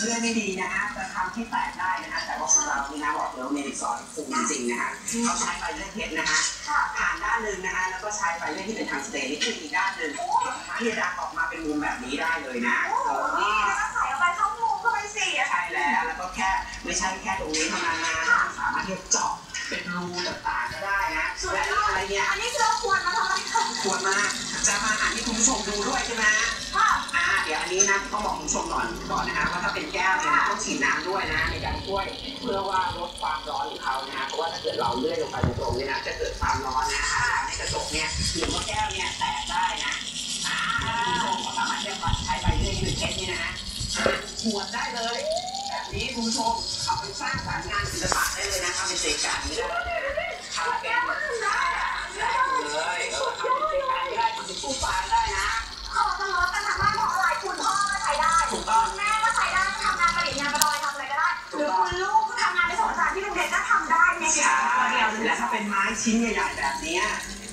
เลื่อยไม่ดีนะฮะจะทำให้แตกได้นะฮะแต่ว่าของเรานี่นะบอกเลยว่าเมดิซอนคุ้มจริงๆนะฮะเขาใช้ไฟเลื่อยเพชรนะฮะค่ะผ่านด้านหนึ่งนะฮะแล้วก็ใช้ไฟเลื่อยที่เป็นทางสเตนนี่คืออีกด้านหนึ่งที่จะดักออกมาเป็นมุมแบบนี้ได้เลยนะโอ้โหนี่นะคะใส่เอาไปเข้ามุมเข้าไปสิใช่แล้วแล้วก็แค่ไม่ใช่แค่ตรงนี้เท่านั้นนะสามารถที่จะเจาะเป็นรูต่างๆก็ได้นะและอะไรเงี้ยอันนี้คือเราควรมาทำอะไรคะควรมากจะมาหาที่คุณผู้ชมดูด้วยใช่ไหมค่ะอ่าเดี๋ยวอันนี้นะต้องบอกคุณผู้ชมก่อนก่อนนะฮะว่าถ้าเป็นแก้วเนี่ยนะต้องฉีดน้ำด้วยนะในการช่วยเพื่อว่าลดความร้อนของเขานะฮะเพราะว่าถ้าเกิดเราเลื่อยลงไปตรงๆเนี่ยนะจะเกิดความร้อนนะฮะในกระจกเนี่ยหรือว่าแก้วเนี่ยแตกได้นะอ่าคุณผู้ชมก็สามารถที่จะใช้ใบเลื่อยที่เป็นเชรนี่นะฮะขวดได้เลย แบบนี้คุณผู้ชมเอาไปสร้างสรรค์งานศิลปะได้เลยนะทำเป็นเศษการไม่ได้ ไม่ใช่เดียวและถ้าเป็นไม้ชิ้นใหญ่แบบนี้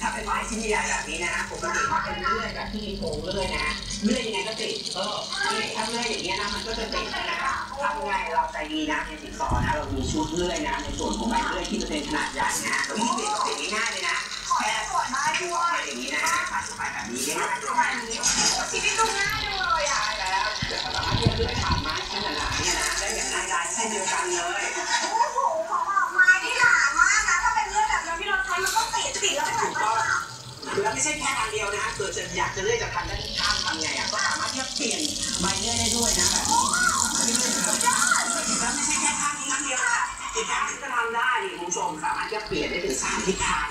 ถ้าเป็นไม้ชิ้นใหญ่แบบนี้นะปกติถ้าเป็นเลื่อยแบบที่มีโครงเลื่อยนะเลื่อยยังไงก็ติดเออถ้าเลื่อยอย่างเงี้ยนะมันก็จะติดนะทำไงเราใจดีนะในสิบสองนะเรามีชุดเลื่อยนะในส่วนของไม้เลื่อยที่จะเป็นขนาดใหญ่นะเราไม่ติดติดง่ายเลยนะแค่ส่วนไม้ด้วยอย่างนี้นะขาดสบายแบบนี้ง่ายด้วยชีวิตดูง่ายเลยอะแล้วสามารถเลื่อยผ่านไม้ขนาดนี้นะได้อย่างง่ายดาเช่นเดียวกันเลยโอ้โห แล้วไม่ใช่แค่ทางเดียวนะเกิดจะอยากจะเลื่อยจากทางด้านข้างทำไงอะก็สามารถที่จะเปลี่ยนใบเลื่อนได้ด้วยนะแบบนี้แล้วไม่ใช่แค่ข้างนี้ข้างเดียวค่ะอีกทางที่จะทำได้คุณผู้ชมสามารถที่จะเปลี่ยนได้ถึงสามทิศทาง